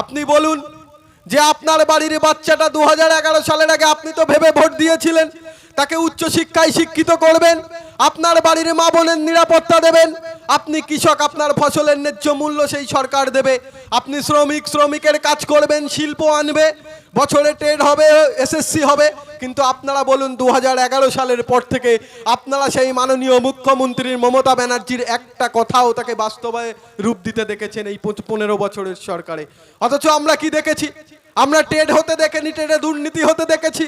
আপনি বলুন যে আপনার বাড়ির বাচ্চাটা দু হাজার এগারো সালের আগে আপনি তো ভেবে ভোট দিয়েছিলেন, তাকে উচ্চ শিক্ষায় শিক্ষিত করবেন, আপনার বাড়ির মা বোনের নিরাপত্তা দেবেন আপনি কৃষক, আপনার ফসলের ন্যায্য মূল্য সেই সরকার দেবে। আপনি শ্রমিক, শ্রমিকের কাজ করবেন, শিল্প আনবে, বছরে ট্রেড হবে এসএসসি হবে। কিন্তু আপনারা বলুন দু হাজার এগারো সালের পর থেকে আপনারা সেই মাননীয় মুখ্যমন্ত্রীর মমতা ব্যানার্জির একটা কথাও তাকে বাস্তবে রূপ দিতে দেখেছেন এই পনেরো বছরের সরকারে। অথচ আমরা কি দেখেছি? আমরা টেড হতে দেখেনি টেডে দুর্নীতি হতে দেখেছি।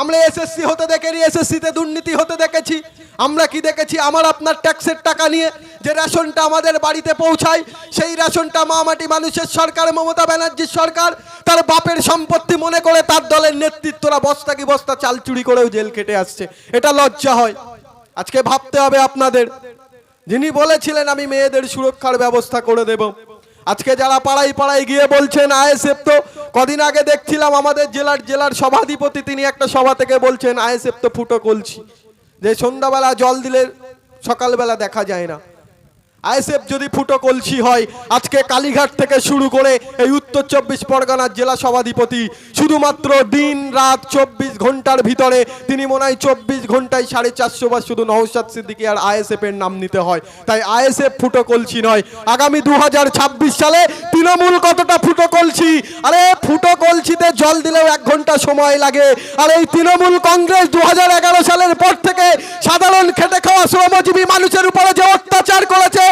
আমরা এসএসসি হতে দেখেনি এসএসসিতে দুর্নীতি হতে দেখেছি। আমরা কি দেখেছি? আমার আপনার ট্যাক্সের টাকা নিয়ে যে রেশনটা আমাদের বাড়িতে পৌঁছায়, সেই রেশনটা মামাটি মানুষের সরকার, মমতা ব্যানার্জির সরকার, তার বাপের সম্পত্তি মনে করে তার দলের নেতৃত্বরা বস্তা কি বস্তা চাল চুরি করেও জেল খেটে আসছে। এটা লজ্জা হয়। আজকে ভাবতে হবে আপনাদের। যিনি বলেছিলেন, আমি মেয়েদের সুরক্ষার ব্যবস্থা করে দেব। আজকে যারা পাড়ায় পাড়ায় গিয়ে বলছেন আইএসএফ তো কদিন আগে দেখছিলাম আমাদের জেলার জেলার সভাধিপতি, তিনি একটা সভা থেকে বলছেন, আইএসএফ তো ফুটো কলছি যে সন্ধ্যাবেলা জল দিলে সকালবেলা দেখা যায় না। আইএসএফ যদি ফুটো কলসি হয়, আজকে কালীঘাট থেকে শুরু করে এই উত্তর চব্বিশ পরগনার জেলা সভাধিপতি শুধুমাত্র দিন রাত চব্বিশ ঘণ্টার ভিতরে তিনি মনে হয় চব্বিশ ঘন্টায় সাড়ে চারশো বার শুধু নওশাদ সিদ্দিকী আর আইএসএফ এর নাম নিতে হয়। তাই আইএসএফ ফুটো কলসি নয়। আগামী দু হাজার ছাব্বিশ সালে তৃণমূল কতটা ফুটো কলসি? আরে ফুটো কলসিতে জল দিলেও এক ঘণ্টা সময় লাগে। আর এই তৃণমূল কংগ্রেস দু হাজার এগারো সালের পর থেকে সাধারণ খেটে খাওয়া শ্রমজীবী মানুষের উপরে যে অত্যাচার করেছে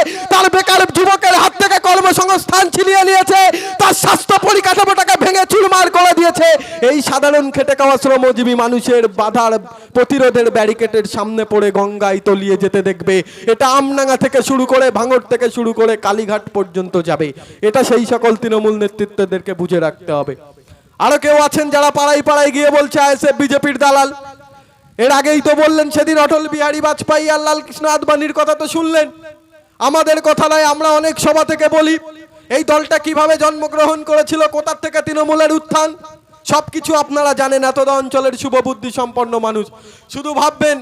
সাধারণ খেটে খাওয়া শ্রমজীবী মানুষের বাধার প্রতিরোধের ব্যারিকেডের সামনে পড়ে গঙ্গায় তলিয়ে যেতে দেখবে। এটা আমনাঙ্গা থেকে শুরু করে ভাঙড় থেকে শুরু করে কালীঘাট পর্যন্ত যাবে। এটা সেই সকল তৃণমূল নেতৃত্বদেরকে বুঝে রাখতে হবে। আরও কেউ আছেন যারা পাড়ায় পাড়ায় গিয়ে বলছে, আইএসএফ, বিজেপির দালাল? এর আগেই তো বললেন সেদিন অটল বিহারী বাজপেয়ী আর লাল কৃষ্ণ আদবানির কথা তো শুনলেন। আমাদের কথা নয়, আমরা অনেক সভা থেকে বলি। এই দলটা কীভাবে জন্মগ্রহণ করেছিল, কোথার থেকে তৃণমূলের উত্থান? সবকিছু আপনারা জানেন এত অঞ্চলের শুভবুদ্ধি সম্পন্ন মানুষ। শুধু ভাববেন,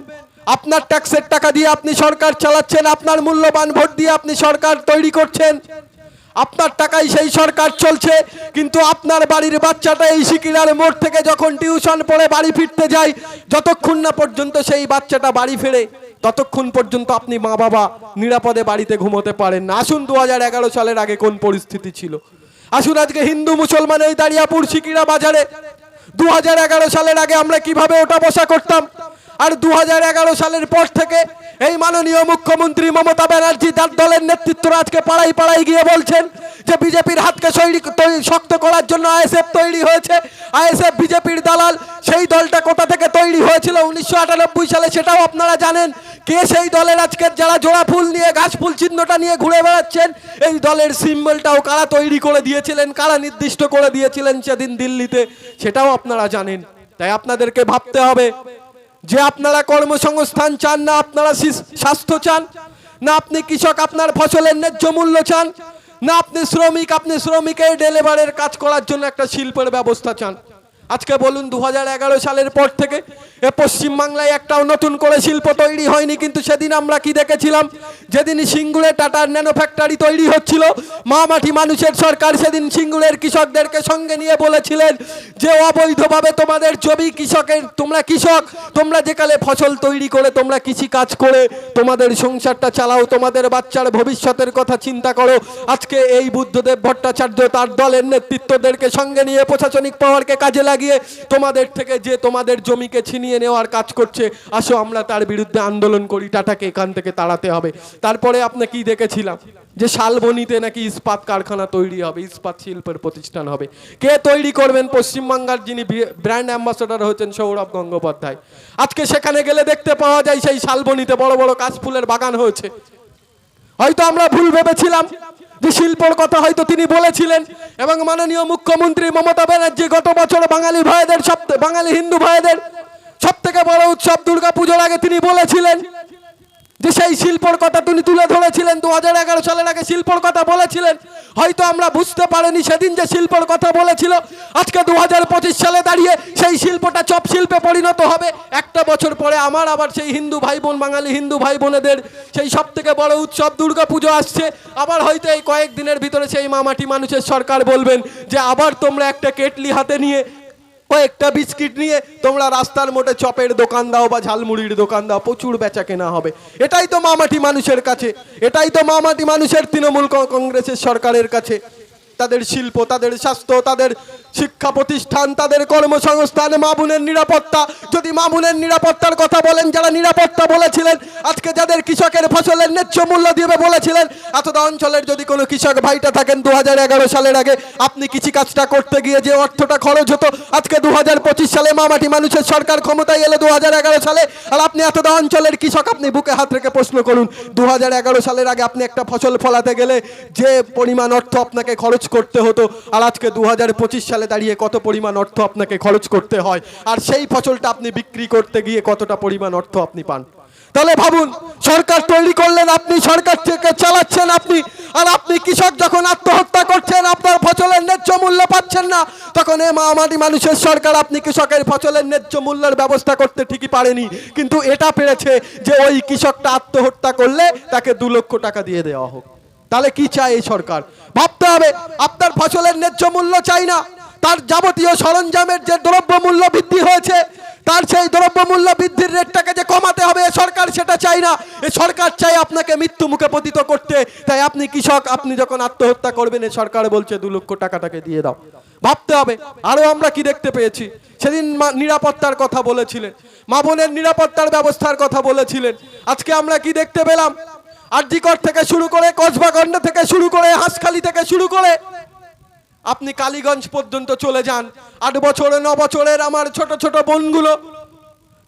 আপনার ট্যাক্সের টাকা দিয়ে আপনি সরকার চালাচ্ছেন, আপনার মূল্যবান ভোট দিয়ে আপনি সরকার তৈরি করছেন। আপনার টাকাই সেই সরকার চলছে, কিন্তু আপনার বাড়ির বাচ্চাটা এই সিকিরার মোড় থেকে যখন টিউশন পড়ে বাড়ি ফিরতে যায়, যতক্ষণ না পর্যন্ত সেই বাচ্চাটা বাড়ি ফেরে, ততক্ষণ পর্যন্ত আপনি মা বাবা নিরাপদে বাড়িতে ঘুমোতে পারেন না। আসুন, দু হাজার এগারো সালের আগে কোন পরিস্থিতি ছিল? আসুন আজকে হিন্দু মুসলমান এই দাঁড়িয়াপুর সিকিরা বাজারে। দু হাজার এগারো সালের আগে আমরা কীভাবে ওটা বসা করতাম? আর দু হাজার এগারো সালের পর থেকে এই মাননীয় মুখ্যমন্ত্রী মমতা ব্যানার্জি তার দলের নেতৃত্বরা আজকে পাড়াই পাড়াই গিয়ে বলছেন যে বিজেপির হাতকে তৈরি- শক্ত করার জন্য আইএসএফ তৈরি হয়েছে। আইএসএফ, বিজেপির দালাল সেই দলটা কোথা থেকে তৈরি হয়েছিল উনিশশো সালে সেটাও আপনারা জানেন। কে সেই দলের আজকের যারা জোড়া ফুল নিয়ে গাছ ফুল চিহ্নটা নিয়ে ঘুরে বেড়াচ্ছেন, এই দলের সিম্বলটাও কারা তৈরি করে দিয়েছিলেন, কারা নির্দিষ্ট করে দিয়েছিলেন সেদিন দিল্লিতে, সেটাও আপনারা জানেন। তাই আপনাদেরকে ভাবতে হবে যে আপনারা কর্মসংস্থান চান, না আপনারা স্বাস্থ্য চান, না আপনি কৃষক, আপনার ফসলের ন্যায্য মূল্য চান, না আপনি শ্রমিক, আপনি শ্রমিকের ডেলিভারের কাজ করার জন্য একটা শিল্পের ব্যবস্থা চান। আজকে বলুন দু হাজার এগারো সালের পর থেকে এ পশ্চিমবাংলায় একটাও নতুন করে শিল্প তৈরি হয়নি, কিন্তু সেদিন আমরা কি দেখেছিলাম? যেদিন সিঙ্গুরে টাটার ন্যানো ফ্যাক্টরি তৈরি হচ্ছিল, মামাটি মানুষের সরকার সেদিন সিঙ্গুরের কৃষকদেরকে সঙ্গে নিয়ে বলেছিলেন যে, অবৈধভাবে তোমাদের জমি কৃষকের, তোমরা কৃষক, তোমরা যেকালে ফসল তৈরি করে, তোমরা কৃষি কাজ করে, তোমাদের সংসারটা চালাও, তোমাদের বাচ্চার ভবিষ্যতের কথা চিন্তা করো। আজকে এই বুদ্ধদেব ভট্টাচার্য তার দলের নেতৃত্বদেরকে সঙ্গে নিয়ে প্রশাসনিক পাওয়ারকে কাজে লাগিয়ে তোমাদের থেকে যে তোমাদের জমিকে ছিনিয়ে নেওয়ার কাজ করছে, আসো আমরা তার বিরুদ্ধে আন্দোলন করি, টাটাকে এখান থেকে তাড়াতে হবে। তারপরে আপনি কি দেখেছিলাম? যে শালবনিতে নাকি ইস্পাত কারখানা তৈরি হবে, ইস্পাত শিল্পের প্রতিষ্ঠান হবে। কে তৈরি করবেন পশ্চিমবাংলার যিনি ব্র্যান্ড অ্যাম্বাসেডর হয়েছেন সৌরভ গঙ্গোপাধ্যায়। আজকে সেখানে গেলে দেখতে পাওয়া যায় সেই শালবনিতে বড় বড় কাশফুলের বাগান হয়েছে। হয়তো আমরা ভুল ভেবেছিলাম যে শিল্পর কথা হয়তো তিনি বলেছিলেন। এবং মাননীয় মুখ্যমন্ত্রী মমতা ব্যানার্জি গত বছর বাঙালি ভাইদের সব বাঙালি হিন্দু ভাইদের সব থেকে বড় উৎসব দুর্গা পুজোর আগে তিনি বলেছিলেন যে সেই শিল্পর কথা তিনি তুলে ধরেছিলেন দু হাজার এগারো সালের আগে শিল্পর কথা বলেছিলেন। হয়তো আমরা বুঝতে পারিনি সেদিন যে শিল্পর কথা বলেছিল। আজকে দু হাজার পঁচিশ সালে দাঁড়িয়ে সেই শিল্পটা চপ শিল্পে পরিণত হবে। একটা বছর পরে আমার আবার সেই হিন্দু ভাই বোন বাঙালি হিন্দু ভাই বোনেদের সেই সব থেকে বড় উৎসব দুর্গা পুজো আসছে। আবার হয়তো এই কয়েক দিনের ভিতরে সেই মামাটি মানুষের সরকার বলবেন যে আবার তোমরা একটা কেটলি হাতে নিয়ে কয়েকটা বিস্কিট নিয়ে তোমরা রাস্তার মোটে চপের দোকান দাও বা ঝালমুড়ির দোকান দাও, প্রচুর বেচা কেনা হবে। এটাই তো মামাটি মানুষের কাছে, এটাই তো মামাটি মানুষের তৃণমূল কংগ্রেসের সরকারের কাছে। তাদের শিল্প, তাদের স্বাস্থ্য, তাদের শিক্ষা প্রতিষ্ঠান, তাদের কর্মসংস্থান, মামুনের নিরাপত্তা। যদি মামুনের নিরাপত্তার কথা বলেন, যারা নিরাপত্তা বলেছিলেন, আজকে যাদের কৃষকের ফসলের ন্যায্য মূল্য দিবে বলেছিলেন এতটা অঞ্চলের যদি কোনো কৃষক ভাইটা থাকেন দু সালের আগে আপনি কৃষিকাজটা করতে গিয়ে যে অর্থটা খরচ হতো, আজকে দুহাজার পঁচিশ সালে মামাটি মানুষের সরকার ক্ষমতায় এলে দু সালে। আর আপনি এতটা অঞ্চলের কৃষক, আপনি বুকে হাত রেখে প্রশ্ন করুন দু হাজার এগারো সালের আগে আপনি একটা ফসল ফলাতে গেলে যে পরিমাণ অর্থ আপনাকে খরচ করতে হতো, আর আজকে দু সালে দাঁড়িয়ে কত পরিমাণ অর্থ আপনাকে খরচ করতে হয়? আর সেই ফসলটা আপনি বিক্রি করতে গিয়ে কতটা পরিমাণ অর্থ আপনি পান? তাহলে ভাবুন, সরকার তৈরি করলেন আপনি, সরকার থেকে চালাচ্ছেন আপনি, আর আপনি কৃষক যখন আত্মহত্যা করছেন, আপনার ফসলের ন্যায্য মূল্য পাচ্ছেন না, তখন এ মামাটি মানুষের সরকার আপনি কৃষকের ফসলের ন্যায্য মূল্যের ব্যবস্থা করতে ঠিকই পারেনি। কিন্তু এটা পেরেছে যে ওই কৃষকটা আত্মহত্যা করলে তাকে দু লক্ষ টাকা দিয়ে দেওয়া হোক। তাহলে কি চায় এই সরকার? ভাবতে হবে, আপনার ফসলের ন্যায্য মূল্য চাই না। তার যাবতীয় সরঞ্জামের যে দ্রব্য মূল্য বৃদ্ধি হয়েছে, তার সেই দ্রব্য মূল্য বৃদ্ধির রেটটাকে যে কমাতে হবে সরকার সেটা চাই না। এ সরকার চাই আপনাকে মৃত্যু মুখে পতিত করতে। তাই আপনি কৃষক, আপনি যখন আত্মহত্যা করবেন, এ সরকার বলছে, দু লক্ষ টাকাটাকে দিয়ে দাও। ভাবতে হবে আরও আমরা কি দেখতে পেয়েছি? সেদিন নিরাপত্তার কথা বলেছিলেন, মা বোনের নিরাপত্তার ব্যবস্থার কথা বলেছিলেন। আজকে আমরা কি দেখতে পেলাম? আরজিকর থেকে শুরু করে কসবাগন্ড থেকে শুরু করে, হাঁসখালি থেকে শুরু করে আপনি কালীগঞ্জ পর্যন্ত চলে যান। আট বছর, ন বছরের আমার ছোট ছোট বোনগুলো,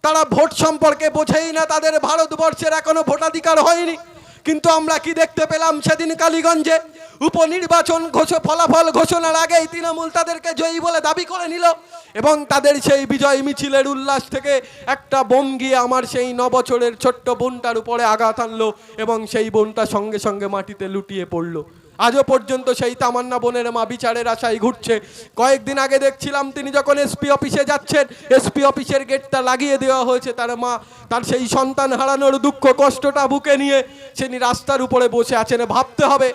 তারা ভোট সম্পর্কে বোঝেই না, তাদের ভারতবর্ষের এখনও ভোটাধিকার হয়নি। কিন্তু আমরা কি দেখতে পেলাম সেদিন কালীগঞ্জে? উপনির্বাচন ফলাফল ঘোষণার আগেই তৃণমূল তাদেরকে জয়ী বলে দাবি করে নিল এবং তাদের সেই বিজয় মিছিলের উল্লাস থেকে একটা বোম গিয়ে আমার সেই ন বছরের ছোট্ট বোনটার উপরে আঘাত আনলো এবং সেই বোনটা সঙ্গে সঙ্গে মাটিতে লুটিয়ে পড়ল। আজও পর্যন্ত সেই তামান্না বোনের মা বিচারের আশায় ঘুরছে। কয়েকদিন আগে দেখছিলাম তিনি যখন এসপি অফিসে যাচ্ছেন, এসপি অফিসের গেটটা লাগিয়ে দেওয়া হয়েছে তার মা। তার সেই সন্তান হারানোর দুঃখ, কষ্টটা বুকে নিয়ে তিনি রাস্তার উপরে বসে আছেন। ভাবতে হবে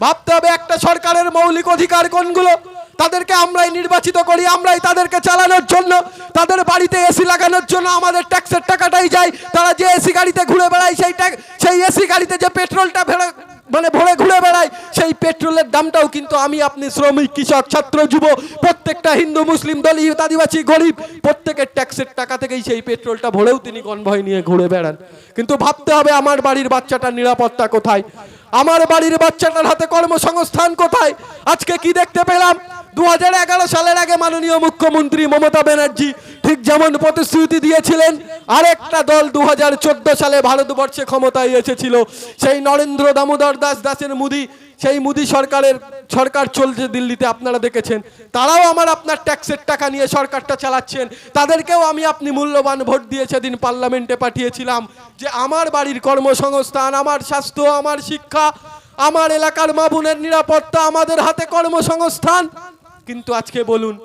ভাবতে হবে একটা সরকারের মৌলিক অধিকার কোনগুলো? তাদেরকে আমরাই নির্বাচিত করি, আমরাই তাদেরকে চালানোর জন্য। তাদের বাড়িতে এসি লাগানোর জন্য আমাদের ট্যাক্সের টাকাটাই যায়। তারা যে এসি গাড়িতে ঘুরে বেড়ায়, সেই সেই এসি গাড়িতে যে পেট্রোলটা মানে ভরে ঘুরে বেড়ায়। সেই পেট্রোলের দামটাও কিন্তু আমি আপনি শ্রমিক, কৃষক, ছাত্র যুব প্রত্যেকটা হিন্দু, মুসলিম, দলিত, আদিবাসী, গরিব, প্রত্যেকের ট্যাক্সের টাকা থেকেই সেই পেট্রোলটা ভরেও তিনি কনভয় নিয়ে ঘুরে বেড়ান। কিন্তু ভাবতে হবে আমার বাড়ির বাচ্চাটার নিরাপত্তা কোথায়? আমার বাড়ির বাচ্চাটার হাতে কর্মসংস্থান কোথায়? আজকে কি দেখতে পেলাম? দু হাজার এগারো সালের আগে মাননীয় মুখ্যমন্ত্রী মমতা ব্যানার্জি ঠিক যেমন প্রতিশ্রুতি দিয়েছিলেন, আরেকটা দল দু হাজার চোদ্দ সালে ভারতবর্ষে ক্ষমতায় এসেছিল, সেই নরেন্দ্র দামোদর দাস, দাসের মুদি, সেই মুদি সরকারের, সরকার চলছে দিল্লিতে, আপনারা দেখেছেন। তারাও আমার আপনার ট্যাক্সের টাকা নিয়ে সরকারটা চালাচ্ছেন। তাদেরকেও আমি আপনি মূল্যবান ভোট দিয়ে সেদিন পার্লামেন্টে পাঠিয়েছিলাম যে আমার বাড়ির কর্মসংস্থান, আমার স্বাস্থ্য, আমার শিক্ষা, আমার এলাকার মা বোনের নিরাপত্তা, আমাদের হাতে কর্মসংস্থান। কিন্তু আজকে বলুন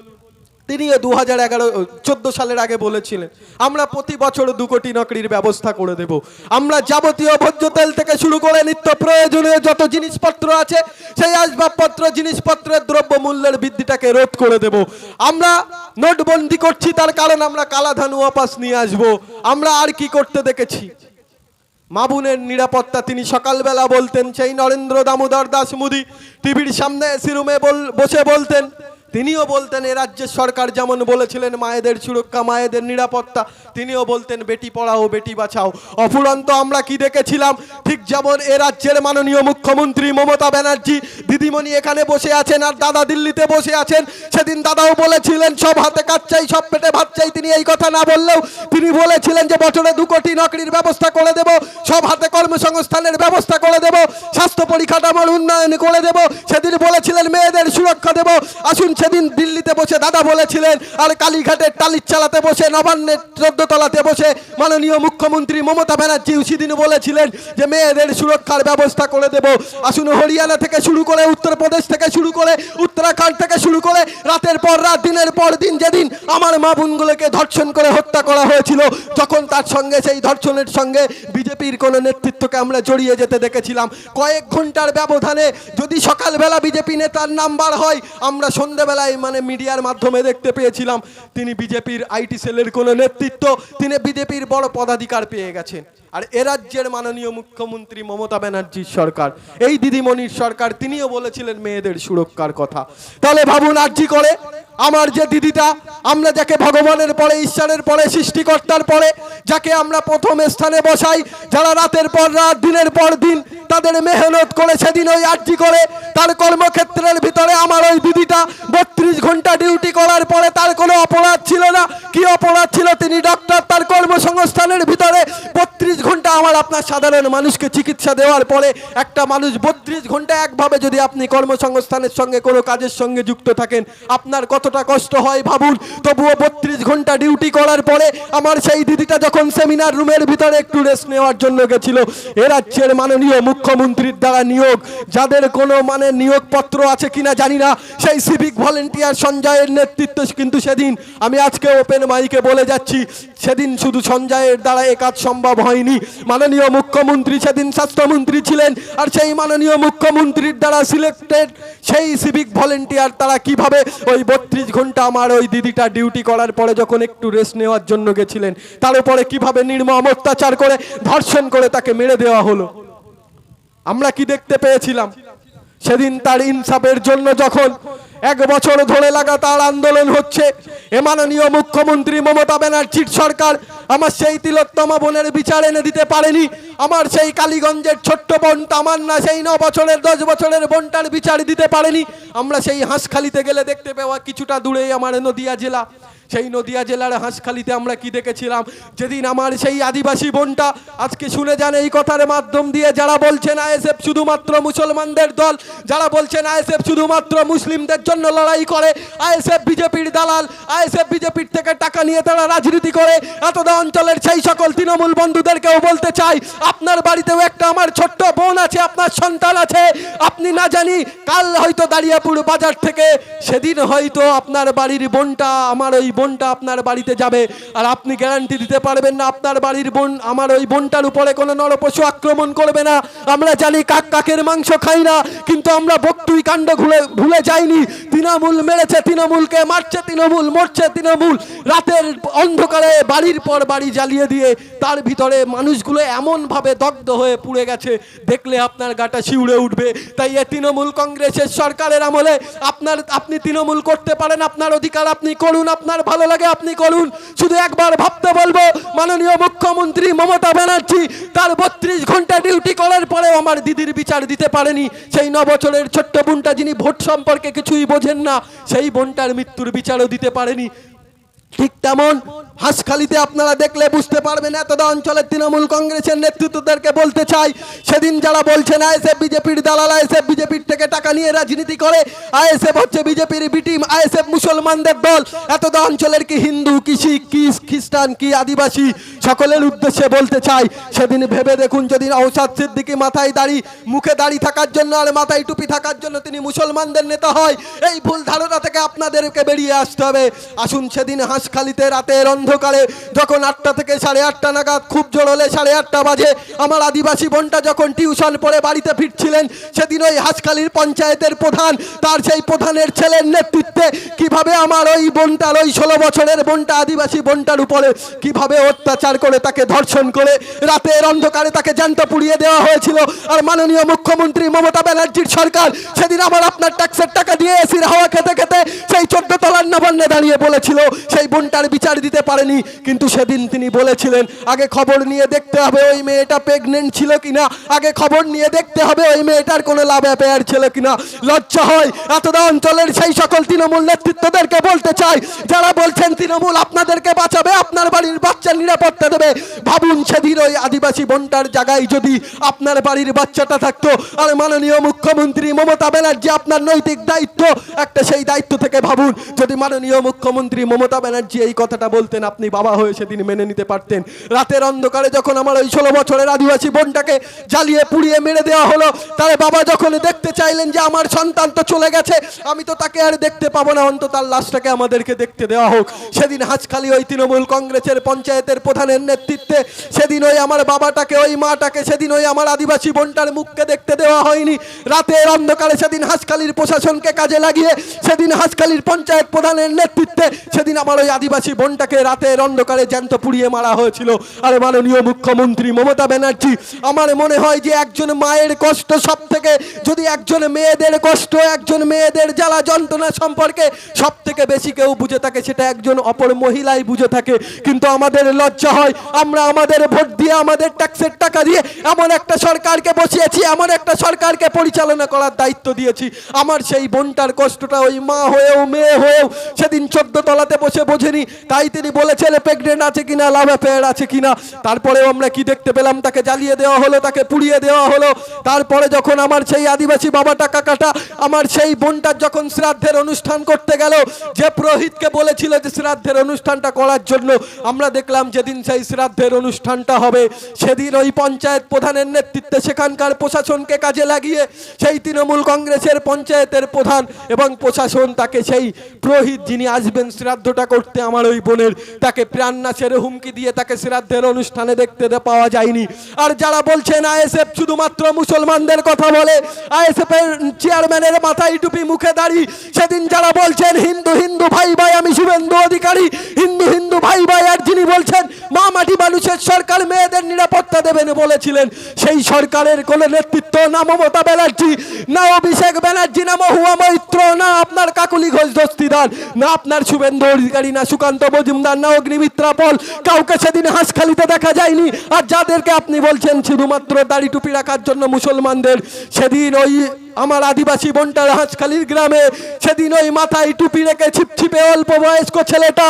তিনিও দু হাজার এগারো চোদ্দ সালের আগে বলেছিলেন, আমরা প্রতি বছর দু কোটি নকরির ব্যবস্থা করে দেব। আমরা যাবতীয় ভোজ্য তেল থেকে শুরু করে নিত্য প্রয়োজনীয় যত জিনিসপত্র আছে, সেই আসবাবপত্র, জিনিসপত্রের দ্রব্য মূল্যের বৃদ্ধিটাকে রোধ করে দেব। আমরা নোটবন্দি করছি, তার কারণ আমরা কালাধান ওয়াপাস নিয়ে আসব। আমরা আর কি করতে দেখেছি? মাবুনের নিরাপত্তা তিনি সকালবেলা বলতেন, সেই নরেন্দ্র দামোদর দাস মুদি, টিভির সামনে এসি রুমে বসে বলতেন তিনিও বলতেন, এ রাজ্যের সরকার যেমন বলেছিলেন, মায়েদের সুরক্ষা, মায়েদের নিরাপত্তা, তিনিও বলতেন, বেটি পড়াও, বেটি বাঁচাও। অফুরন্ত আমরা কি দেখেছিলাম? ঠিক যেমন এ রাজ্যের মাননীয় মুখ্যমন্ত্রী মমতা ব্যানার্জি, দিদিমণি এখানে বসে আছেন আর দাদা দিল্লিতে বসে আছেন। সেদিন দাদাও বলেছিলেন, সব হাতে কাজ চাই, সব পেটে ভাত চাই। তিনি এই কথা না বললেও তিনি বলেছিলেন যে, বছরে দু কোটি নকরির ব্যবস্থা করে দেব, সব হাতে কর্মসংস্থানের ব্যবস্থা করে দেব, স্বাস্থ্য পরিকাঠামোর উন্নয়ন করে দেব। সেদিন বলেছিলেন, মেয়েদের সুরক্ষা দেব। আসুন সেদিন দিল্লিতে বসে দাদা বলেছিলেন, আর কালীঘাটের টালির চালাতে বসে, নবান্নের চোদ্দতলাতে বসে মাননীয় মুখ্যমন্ত্রী মমতা ব্যানার্জি সেদিন বলেছিলেন যে, মেয়েদের সুরক্ষার ব্যবস্থা করে দেব। আসুন হরিয়ানা থেকে শুরু করে, উত্তরপ্রদেশ থেকে শুরু করে, উত্তরাখণ্ড থেকে শুরু করে, রাতের পর রাত, দিনের পর দিন, যেদিন আমার মা বোনগুলোকে ধর্ষণ করে হত্যা করা হয়েছিল, যখন তার সঙ্গে, সেই ধর্ষণের সঙ্গে বিজেপির কোনো নেতৃত্বকে আমরা জড়িয়ে যেতে দেখেছিলাম। কয়েক ঘণ্টার ব্যবধানে যদি সকালবেলা বিজেপি নেতার নাম্বার হয়, আমরা সন্ধ্যেবেলায় মানে মিডিয়ার মাধ্যমে দেখতে পেয়েছিলাম, তিনি বিজেপির আইটি সেলের কোনো নেতৃত্ব, তিনি বিজেপির বড় পদাধিকার পেয়ে গেছেন। আর এ রাজ্যের মাননীয় মুখ্যমন্ত্রী মমতা ব্যানার্জির সরকার, এই দিদিমণির সরকার, তিনিও বলেছিলেন মেয়েদের সুরক্ষার কথা। তাহলে ভাবুন আর্জি করে? আমার যে দিদিটা, আমরা যাকে ভগবানের পরে, ঈশ্বরের পরে, সৃষ্টিকর্তার পরে, যাকে আমরা প্রথম স্থানে বসাই, যারা রাতের পর রাত, দিনের পর দিন তাদের মেহনত করে, সেদিন ওই আর্জি করে, তার কর্মক্ষেত্রের ভিতরে আমার ওই দিদিটা বত্রিশ ঘণ্টা ডিউটি করার পরে তার কোনো অপরাধ ছিল না। কি অপরাধ ছিল? তিনি ডক্টর তার কর্মসংস্থানের ভিতরে বত্রিশ ঘণ্টা আমার আপনার সাধারণ মানুষকে চিকিৎসা দেওয়ার পরে একটা মানুষ বত্রিশ ঘণ্টা একভাবে যদি আপনি কর্মসংস্থানের সঙ্গে, কোনো কাজের সঙ্গে যুক্ত থাকেন, আপনার কতটা কষ্ট হয় ভাবুন। তবুও বত্রিশ ঘণ্টা ডিউটি করার পরে আমার সেই দিদিটা যখন সেমিনার রুমের ভিতরে একটু রেস্ট নেওয়ার জন্য গেছিল, এ রাজ্যের মাননীয় মুখ্যমন্ত্রীর দ্বারা নিয়োগ। যাদের কোনো মানে নিয়োগপত্র আছে কিনা জানি না, সেই সিভিক ভলেন্টিয়ার সঞ্জয়ের নেতৃত্ব কিন্তু সেদিন, আমি আজকে ওপেন মাইকে বলে যাচ্ছি, সেদিন শুধু সঞ্জয়ের দ্বারা এ কাজ সম্ভব হয়নি। মাননীয় মুখ্যমন্ত্রী সেদিন স্বাস্থ্যমন্ত্রী ছিলেন, আর সেই মাননীয় মুখ্যমন্ত্রীর দ্বারা সিলেক্টেড সেই সিভিক ভলেন্টিয়ার তারা কীভাবে ওই বত্রিশ ঘণ্টা আমার ওই দিদিটা ডিউটি করার পরে যখন একটু রেস্ট নেওয়ার জন্য গেছিলেন তার উপরে কীভাবে নির্মম অত্যাচার করে ধর্ষণ করে তাকে মেরে দেওয়া হলো? আমরা কি দেখতে পেয়েছিলাম? সেদিন তার ইনসাফের জন্য যখন এক বছর ধরে লাগাতার আন্দোলন হচ্ছে, এ মাননীয় মুখ্যমন্ত্রী মমতা ব্যানার্জির সরকার আমার সেই তিলোত্তমা বোনের বিচার এনে দিতে পারেনি। আমার সেই কালীগঞ্জের ছোট্ট বোন তামান্না সেই ন বছরের, দশ বছরের বোনটার বিচার দিতে পারেনি। আমরা সেই হাঁসখালিতে গেলে দেখতে পাওয়া কিছুটা দূরেই আমার নদিয়া জেলা। সেই নদিয়া জেলার হাঁসখালিতে আমরা কি দেখেছিলাম? যেদিন আমার সেই আদিবাসী বোনটা, আজকে শুনে যান এই কথার মাধ্যম দিয়ে যারা বলছেন আইএসএফ শুধুমাত্র মুসলমানদের দল, যারা বলছেন আইএসএফ শুধুমাত্র মুসলিমদের জন্য লড়াই করে, আইএসএফ, বিজেপির দালাল, আইএসএফ, বিজেপির থেকে টাকা নিয়ে তারা রাজনীতি করে, এতদা অঞ্চলের সেই সকল তৃণমূল বন্ধুদেরকেও বলতে চাই, আপনার বাড়িতেও একটা আমার ছোট্ট বোন আছে, আপনার সন্তান আছে, আপনি না জানি কাল হয়তো দাঁড়িয়াপুর বাজার থেকে, সেদিন হয়তো আপনার বাড়ির বোনটা আমার ওই বোনটা আপনার বাড়িতে যাবে আর আপনি গ্যারান্টি দিতে পারবেন না, আপনার বাড়ির বোন, আমার ওই বোনটার উপরে কোনো নরপশু আক্রমণ করবে না। আমরা জানি কাক কাকের মাংস খাই না, কিন্তু আমরা বক্তুই কাণ্ড ভুলে ভুলে যাইনি। তৃণমূল মেরেছে তৃণমূলকে, মারছে তৃণমূল, মরছে তৃণমূল। রাতের অন্ধকারে বাড়ির পর বাড়ি জ্বালিয়ে দিয়ে তার ভিতরে মানুষগুলো এমনভাবে দগ্ধ হয়ে পুড়ে গেছে, দেখলে আপনার গাটা শিউড়ে উঠবে। তাই এ তৃণমূল কংগ্রেসের সরকারের আমলে আপনার, আপনি তৃণমূল করতে পারেন, আপনার অধিকার আপনি করুন, আপনার ভালো লাগে আপনি করুন। শুধু একবার ভাবতে বলব, মাননীয় মুখ্যমন্ত্রী মমতা ব্যানার্জি, তার বত্রিশ ঘণ্টা ডিউটি করার পরেও আমার দিদির বিচার দিতে পারেনি। সেই ন বছরের ছোট্ট বোনটা যিনি ভোট সম্পর্কে কিছুই বোঝেন না, সেই বোনটার মৃত্যুর বিচারও দিতে পারেনি। ঠিক তেমন হাঁসখালিতে আপনারা দেখলে বুঝতে পারবেন এতটা অঞ্চলের তৃণমূল কংগ্রেসের নেতৃত্বদেরকে বলতে চাই, সেদিন যারা বলছেন আইএসএফ বিজেপির দালাল, আইএসএফ বিজেপির থেকে টাকা নিয়ে রাজনীতি করে, আইএসএফ হচ্ছে বিজেপির বিটিম আইএসএফ মুসলমানদের দল এতটা অঞ্চলের কি হিন্দু, কি শিখ, কি খ্রিস্টান, কি আদিবাসী, সকলের উদ্দেশ্যে বলতে চাই, সেদিন ভেবে দেখুন, যদি ঔষধ সিদ্দিকি মাথায় দাড়ি, মুখে দাড়ি থাকার জন্য আর মাথায় টুপি থাকার জন্য তিনি মুসলমানদের নেতা হয়, এই ভুল ধারণা থেকে আপনাদেরকে বেরিয়ে আসতে হবে। আসুন সেদিন হাঁসখালিতে রাতের অন্ধকারে যখন আটটা থেকে সাড়ে আটটা নাগাদ খুব জোর হলে সাড়ে আটটা বাজে, আমার আদিবাসী বোনটা যখন টিউশন পড়ে বাড়িতে ফিরছিলেন, সেদিন ওই হাঁসখালির পঞ্চায়েতের প্রধান, তার সেই প্রধানের ছেলের নেতৃত্বে কীভাবে আমার ওই বোনটার, ওই ষোলো বছরের বোনটা, আদিবাসী বোনটার উপরে কীভাবে অত্যাচার করে তাকে ধর্ষণ করে, রাতের অন্ধকারে তাকে জ্যান্ত পুড়িয়ে দেওয়া হয়েছিল। আর মাননীয় মুখ্যমন্ত্রী মমতা ব্যানার্জির সরকার সেদিন আমার আপনার ট্যাক্সের টাকা দিয়ে এসির হাওয়া খেতে খেতে সেই চোদ্দ তলার নবান্নে দাঁড়িয়ে বলেছিল, সেই বোনটার বিচার দিতে পারেনি, কিন্তু সেদিন তিনি বলেছিলেন, আগে খবর নিয়ে দেখতে হবে ওই মেয়েটা প্রেগনেন্ট ছিল কিনা, আগে খবর নিয়ে দেখতে হবে ওই মেয়েটার কোনো লাভ অ্যাফেয়ার ছিল কিনা। লজ্জা হয় এতটা অঞ্চলের সেই সকল তৃণমূল নেতৃত্বদেরকে বলতে চাই, যারা বলছেন তৃণমূল আপনাদেরকে বাঁচাবে, আপনার বাড়ির বাচ্চার নিরাপত্তা দেবে। ভাবুন সেদিন ওই আদিবাসী বোনটার জায়গায় যদি আপনার বাড়ির বাচ্চাটা থাকতো, আর মাননীয় মুখ্যমন্ত্রী মমতা ব্যানার্জি আপনার নৈতিক দায়িত্ব, একটা সেই দায়িত্ব থেকে ভাবুন, যদি মাননীয় মুখ্যমন্ত্রী মমতা ব্যানার্জি এই কথাটা বলতেন, আপনি বাবা হয়ে সেদিন মেনে নিতে পারতেন। রাতের অন্ধকারে যখন আমার ওই ষোলো বছরের আদিবাসী বোনটাকে জ্বালিয়ে পুড়িয়ে মেরে দেওয়া হলো, তার বাবা যখন দেখতে চাইলেন যে আমার সন্তান তো চলে গেছে, আমি তো তাকে আর দেখতে পাবো না, অন্তত তার লাশটাকে আমাদেরকে দেখতে দেওয়া হোক। সেদিন হাঁসখালি ওই তৃণমূল কংগ্রেসের পঞ্চায়েতের প্রধানের নেতৃত্বে, সেদিন ওই আমার বাবাটাকে, ওই মাটাকে, সেদিন ওই আমার আদিবাসী বোনটার মুখকে দেখতে দেওয়া হয়নি। রাতের অন্ধকারে সেদিন হাঁসখালির প্রশাসনকে কাজে লাগিয়ে, সেদিন হাঁসখালির পঞ্চায়েত প্রধানের নেতৃত্বে, সেদিন আমার ওই আদিবাসী বোনটাকে রাতের অন্ধকারে জ্যান্ত পুড়িয়ে মারা হয়েছিল। আর মাননীয় মুখ্যমন্ত্রী মমতা ব্যানার্জি, আমার মনে হয় যে একজন মায়ের কষ্ট সব থেকে যদি একজন মেয়েদের কষ্ট, একজন মেয়েদের জ্বালা যন্ত্রণা সম্পর্কে সব থেকে বেশি কেউ বুঝে থাকে, সেটা একজন অপর মহিলাই বুঝে থাকে। কিন্তু আমাদের লজ্জা হয়, আমরা আমাদের ভোট দিয়ে, আমাদের ট্যাক্সের টাকা দিয়ে এমন একটা সরকারকে বসিয়েছি, এমন একটা সরকারকে পরিচালনা করার দায়িত্ব দিয়েছি। আমার সেই বোনটার কষ্টটা ওই মা হয়েও, মেয়ে হয়েও সেদিন চোদ্দ তলাতে বসে বোঝেনি, তাই তিনি বলেছেন, প্রেগনেন্ট আছে কিনা, লাভ অ্যাফেয়ার আছে কিনা? তারপরেও আমরা কি দেখতে পেলাম, তাকে জ্বালিয়ে দেওয়া হলো, তাকে পুড়িয়ে দেওয়া হলো। তারপরে যখন আমার সেই আদিবাসী বাবাটা, কাকাটা, আমার সেই বোনটার যখন শ্রাদ্ধের অনুষ্ঠান করতে গেল, যে পুরোহিতকে বলেছিল যে শ্রাদ্ধের অনুষ্ঠানটা করার জন্য, আমরা দেখলাম যেদিন সেই শ্রাদ্ধের অনুষ্ঠানটা হবে, সেদিন ওই পঞ্চায়েত প্রধানের নেতৃত্বে সেখানকার প্রশাসনকে কাজে লাগিয়ে, সেই তৃণমূল কংগ্রেসের পঞ্চায়েতের প্রধান এবং প্রশাসন তাকে সেই পুরোহিত যিনি আসবেন শ্রাদ্ধটা করতে আমার ওই বোনের তাকে প্রাণ না ছেড়ে হুমকি দিয়ে তাকে শ্রাদ্ধের অনুষ্ঠানে দেখতে পাওয়া যায়নি। আর যারা বলছেন আইএসএফ শুধুমাত্র মুসলমানদের কথা বলে আইএসএফ এর চেয়ারম্যানের মাথায় টুপি মুখে দাঁড়ি সেদিন যারা বলছেন, হিন্দু হিন্দু ভাই ভাই, আমি শুভেন্দু অধিকারী দেবেন বলেছিলেন, সেই সরকারের কোন নেতৃত্ব না মমতা ব্যানার্জি, না অভিষেক ব্যানার্জি, না মহুয়া মৈত্র, না আপনার কাকুলি ঘোষ দস্তিদার না আপনার শুভেন্দু অধিকারী, না সুকান্ত মজুমদার, না অগ্নিমিত্রা পল। কাউকে সেদিন হাঁসখালিতে দেখা যায়নি। আর যাদেরকে আপনি বলছেন, শুধুমাত্র দাড়ি টুপি রাখার জন্য মুসলমানদের, সেদিন ওই আমার আদিবাসী বন্টার হাঁসখালির গ্রামে, সেদিন ওই মাথায় টুপি রেখে ছিপছিপে অল্প বয়স্ক ছেলেটা,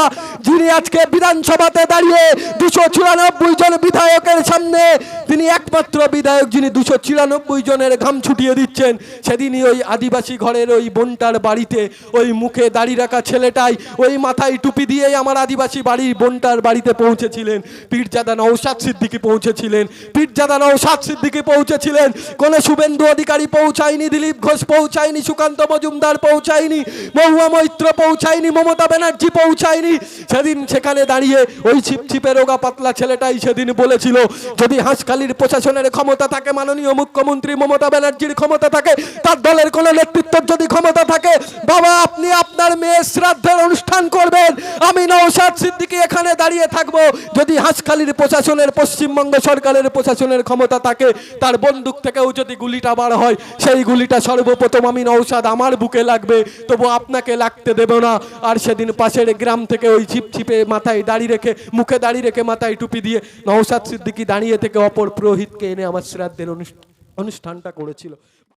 যিনি আজকে বিধানসভাতে দাঁড়িয়ে দুশো চুরানব্বই জন বিধায়কের সামনে, তিনি একমাত্র বিধায়ক যিনি দুশো চুরানব্বই জনের ঘাম ছুটিয়ে দিচ্ছেন, সেদিনই ওই আদিবাসী ঘরের ওই বোনটার বাড়িতে ওই মুখে দাড়ি রাখা ছেলেটাই ওই মাথায় টুপি দিয়েই আমার আদিবাসী বাড়ির বোনটার বাড়িতে পৌঁছেছিলেন। পীরজাদা নৌসাদ সিদ্দিকি পৌঁছেছিলেন। পীরজাদা নৌসাদ সিদ্দিকি পৌঁছেছিলেন। কোনো শুভেন্দু অধিকারী পৌঁছায়নি দিলীপ ঘোষ পৌঁছায়নি, সুকান্ত মজুমদার পৌঁছায়নি, মহুয়া মৈত্র পৌঁছায়নি, মমতা ব্যানার্জি পৌঁছায়নি। সেদিন সেখানে দাঁড়িয়ে ওই ছিপছিপে রোগা পাতলা ছেলেটাই সেদিন বলেছিল, যদি হাঁসখালির প্রশাসনের ক্ষমতা থাকে, মাননীয় মুখ্যমন্ত্রী মমতা ব্যানার্জির ক্ষমতা থাকে, তার দলের কোনো নেতৃত্বের যদি ক্ষমতা থাকে, বাবা, আপনি আপনার মেয়ের শ্রাদ্ধের অনুষ্ঠান করবেন। আমি নৌসাদ সিদ্দিকি এখানে দাঁড়িয়ে থাকব। যদি হাঁসখালির প্রশাসনের, পশ্চিমবঙ্গ সরকারের প্রশাসনের ক্ষমতা থাকে, তার বন্দুক থেকেও যদি গুলিটা বার হয়, সেই গুলিটা সর্বপ্রথম আমি নৌসাদ আমার বুকে লাগবে, তবু আপনাকে লাগতে দেব না। আর সেদিন পাশের গ্রাম থেকে ওই ছিপছিপে মাথায় দাড়ি রেখে, মুখে দাড়ি রেখে মাথায় টুপি দিয়ে নৌসাদ সিদ্দিকি দাঁড়িয়ে থেকে অপর পুরোহিতকে এনে আমার শ্রাদ্ধের অনুষ্ঠান অনুষ্ঠানটা করেছিল।